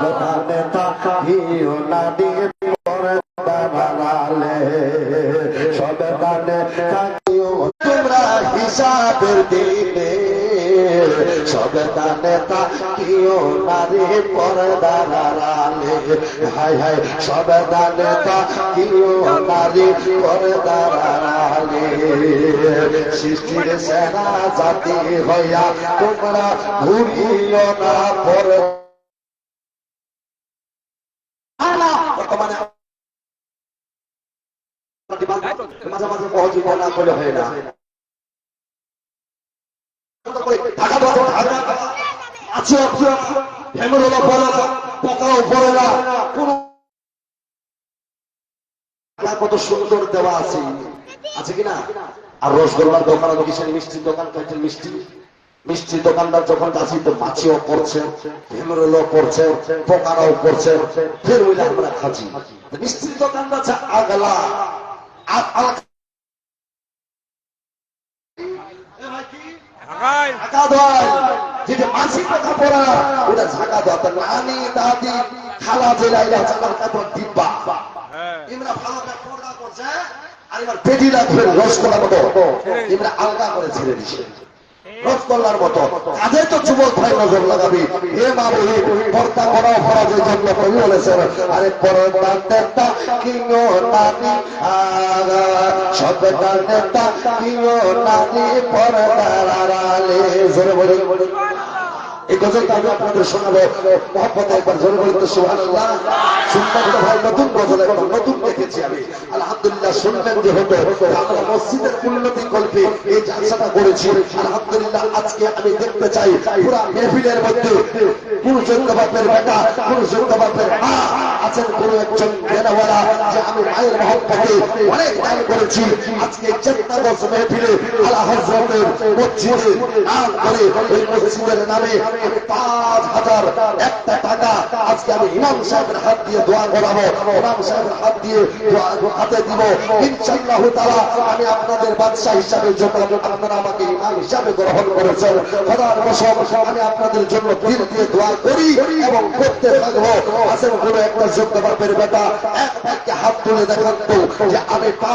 নেতা হিও নারী পর্দা বাড়ালে সবে গানে থাকিও তোমরা হিসাবের দিনে সবে গানে থাকিও নারী পর্দা বাড়ালে হাই হাই সবে গানে থাকিও নারী পর্দা বাড়ালে সৃষ্টির সেরা জাতি হইয়া তোমরা ঘুরিও না, পরে আছে কত সুন্দর দেওয়া আছে। আছে কিনা আর রসগোল্লার দোকান কিসের মিষ্টির দোকান? খাইছেন মিষ্টি। মিষ্টি দোকানদার যখন যাচ্ছি, তো মাছিও পড়ছে হেমরুলও পড়ছে, পোকারাও পড়ছে, ফের ওইলে আমরা খাচ্ছি। মিষ্টির দোকানদার আছে আগলা। যেটা মাছি পোকা পড়া ওটা ঝাঁকা দেওয়া তো নানি দাদি খালা জেলাইলা চালার কাপড় দিব্বা ইমরা ভালো করে পর্দা করছে আর এবার পেটি রাখবে রসগোল্লার মতো। ইমরা আলগা করে ছেড়ে দিছে। রসগোল্লার মতো। কাজে তো যুবক ভাই নজর লাগাবি। হে মা বলি পর্দা করাও ফরাজের জন্য কবি বলেছেন আরে নেতা নেতা জোরে বলি। এই আমি আপনাদের শোনাবো। একবার জোরে ভাই, নতুন নতুন দেখেছি আমি। আলহামদুলিল্লাহ শুনবেন যে হতো আমরা মসজিদের উন্নতি কল্পে এই জালসাটা করেছি আলহামদুলিল্লাহ, আজকে আমি দেখতে চাই, পুরা মেহফিলের মধ্যে কোন যোগ্য বাপের বেটা কোন যোগ্য বাপের মা আছেন কোন একজন বেনাওয়ালা যে আমি মায়ের মহব্বতে অনেক দান করেছি। আজকে চেতনা বস মেহফিলে আলা হজরতের মসজিদে নাম করে ওই মসজিদের নামে আমি পাঁচ হাজার একটা টাকা আজকে আমি ইমাম সাহেবের হাত দিয়ে দোয়া করাবো, ইমাম সাহেবের হাত দিয়ে হাতে দিব। ইনশাআল্লাহ তাআলা আমি আপনাদের বাদশা হিসাবে জন্য আপনারা আমাকে ইমাম হিসাবে গ্রহণ করেছেন, খোদার কসম, আমি আপনাদের জন্য দিল দিয়ে দোয়া করি এবং করতে থাকব। আসেন কোনো একটা যোগ্য বাপের বেটা এক হাত তুলে দেখাতো যে আমি পা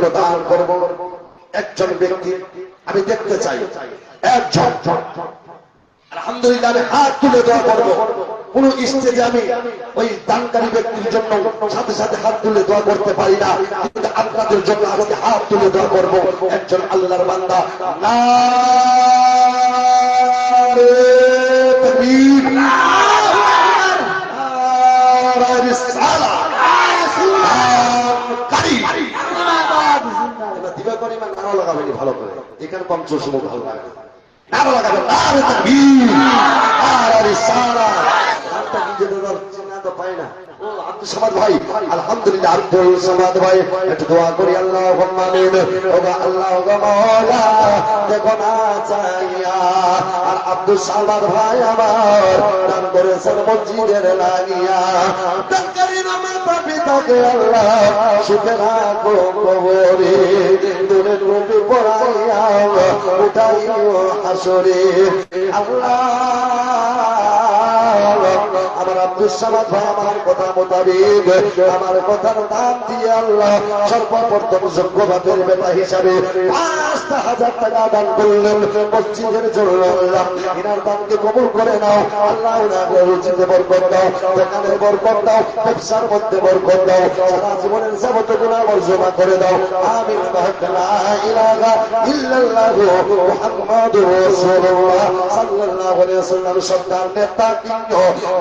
দান করব। একজন ব্যক্তি আমি দেখতে চাই। একজন। আলহামদুলিল্লাহ আমি হাত তুলে দোয়া করব। কোন স্টেজে আমি ওই দানকারী ব্যক্তির জন্য সাথে সাথে হাত তুলে দোয়া করতে পারি না। কিন্তু আপনাদের জন্য আজকে হাত তুলে দোয়া করব। একজন আল্লাহর বান্দা। না দিবা নাড়া লাগাবেন ভালো করে। এখানে পঞ্চশম ভালো লাগে। নাড়া লাগাবেন নারে তাকবীর। আর সারা। গানটা কি যে দাদা চিনা তো পাই না। সামাদ ভাই, আলহামদুলিল্লাহ আব্দুল সামাদ ভাই, একটু দোয়া করি আল্লাহ আমিন। ও গো আল্লাহ ও গো মাওলা, দেখো না চাইয়া আর আব্দুল সামাদ ভাই আমার দান করেছেন আল্লাহ সামাদ ভাই আমার কথা মোতাবেক, আমার কথার দাম দিয়ে আল্লাহ সর্বপ্রথম যোগ্য বাপের বেটা হিসাবে পাঁচটা হাজার টাকা দান করলেন মসজিদের জন্য আল্লাহ। এনার দানকে কবুল করে নাও, আল্লাহ ওনাকে রুচিতে বরকত দাও, দোকানের বরকত দাও, ব্যবসার মধ্যে বরকত দাও, সারা জীবনের যাবত গুণা বর্জনা করে দাও। আমিন মুহাম্মাদুর রাসূলুল্লাহ। সাল্লাল্লাহু আলাইহি ওয়াসাল্লাম সন্তান নেতা কিংহ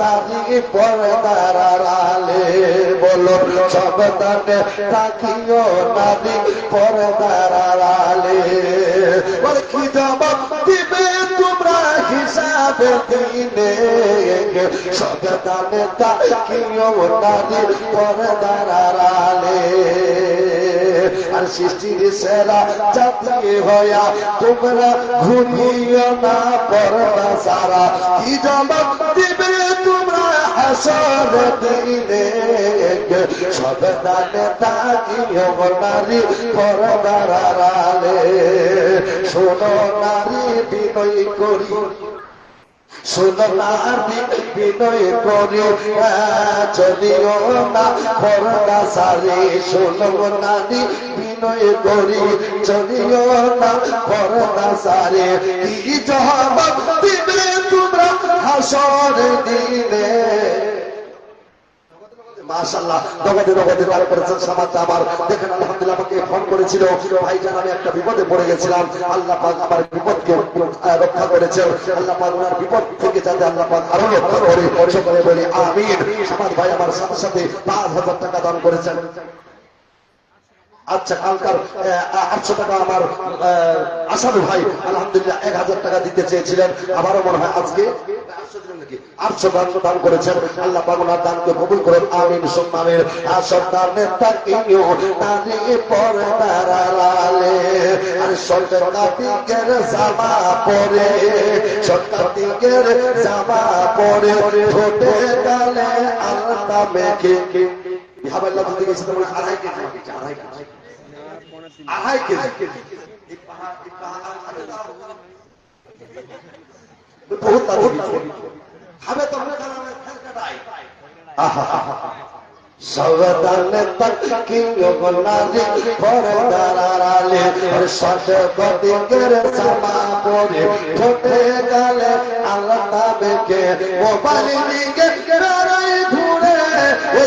তারি পর্দার আড়ালে বলো, সাবধানে থাকিও নারী পর্দার আড়ালে বলে, কি জবাব দিবে তোমরা হিসাব দিনে? সাবধানে থাকিও নারী পর্দার আড়ালে আর সৃষ্টির সেরা জাতি হইয়া তোমরা ঘুমিও না পড়া সারা কি জবাব দিবে হাসর দিনে সাবধানে থাকিও নারী পর্দার আড়ালে শোনো নারী বিনয় করি সোনার বিনয় করি যদিও না করোনা সারে শোনো নারী বিনয় করি যদিও না করোনা সারে কি দিবে? আমার ফোন করেছিল। ভাইজান আমি একটা বিপদে পড়ে গেছিলাম। আল্লাহ পাক আমার বিপদকে রক্ষা আল্লাহ ওনার বিপদ আল্লাহ করে। সকলে ভাই আমার সাথে সাথে পাঁচ হাজার টাকা দান করেছেন। আচ্ছা কালকার আটশো টাকা আমার আসাদু ভাই, আলহামদুলিল্লাহ, এক হাজার টাকা দিতে চেয়েছিলেন। আমারও মনে হয় আজকে আটশো আল্লাহ জামা পরে। পরে। বিহাবাল্লাহ যদি গেছে তোমরা আড়াই কেজি আড়াই কেজি। আড়াই কেজি। এই পাহাড়- এই পাহাড়- বহুত বহুত খাবে তো আমরা খাবে ফেলকাটাই সাবধানে তাকিও গোনারি পরে দাঁড়ালে সাথে গদিকের জামা পরে ঠোঁটে গালে আল্লাহ বেকে মোবাইল দিকে বেড়াই ঘুরে। ওই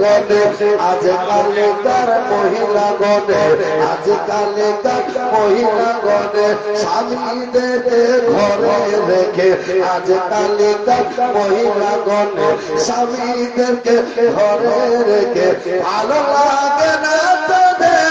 গনে আজ কালে তার মহিলা গনে তার মহিলা গনে স্বামীদের ঘরে রেখে, আজ তার মহিলা গনে স্বামীদেরকে ঘরে রেখে ভালো লাগে না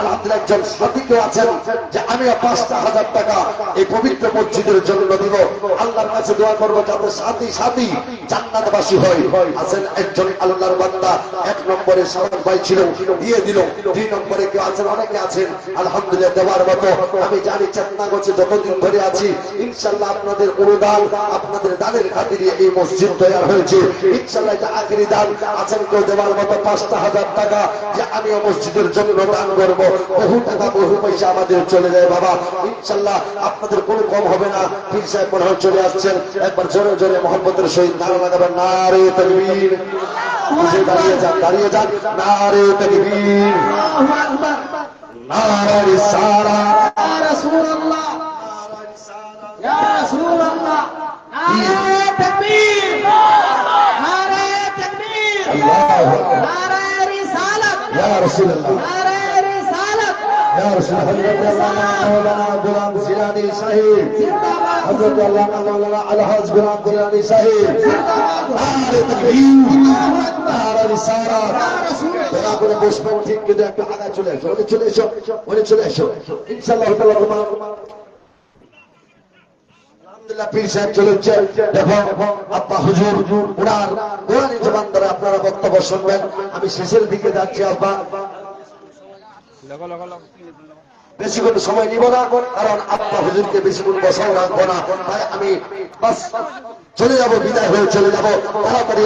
আলহামদুলিল্লাহ একজন সাথী কেউ আছেন যে আমি পাঁচটা হাজার টাকা এই পবিত্র মসজিদের জন্য দিব। আল্লাহর কাছে দোয়া করব যাতে সাথী সাথী হয়। আছেন একজন আল্লাহর এক নম্বরে ভাই ছিল দিয়ে দিল। দুই নম্বরে কেউ আছেন, অনেকে আছেন। আলহামদুলিল্লাহ দেওয়ার মতো আমি জানি চেতনা করছে যতদিন ধরে আছি ইনশাল্লাহ আপনাদের অনুদান, আপনাদের দানের খাতিরে এই মসজিদ তৈরি হয়েছে। ইনশাল্লাহ এটা দান। আছেন কেউ দেওয়ার মতো পাঁচটা হাজার হাজার টাকা যে আমি মসজিদের জন্য দান করব। বহু টাকা বহু পয়সা আমাদের চলে যায় বাবা। ইনশাল্লাহ আপনাদের কোনো কম হবে না। পীর সাহেব মনে হয় চলে আসছেন। একবার জোরে জোরে মোহাম্মদের সহিত নারা লাগাবেন। নারে তকবীর। বুঝে দাঁড়িয়ে যান দাঁড়িয়ে যান। নারে তকবীর। নারে সারা রাসূলুল্লাহ। ইয়া রাসূলুল্লাহ। رسول সাহেব। হুজুর জবান আপনারা বক্তব্য শুনবেন। আমি শেষের দিকে যাচ্ছি আব্বা। বেশিক্ষণ সময় নিব না, কারণ আব্বা হুজুরকে বেশিক্ষণ বসাও রাখব না। তাই আমি বাস, চলে যাব, বিদায় হয়ে চলে যাব। তাড়াতাড়ি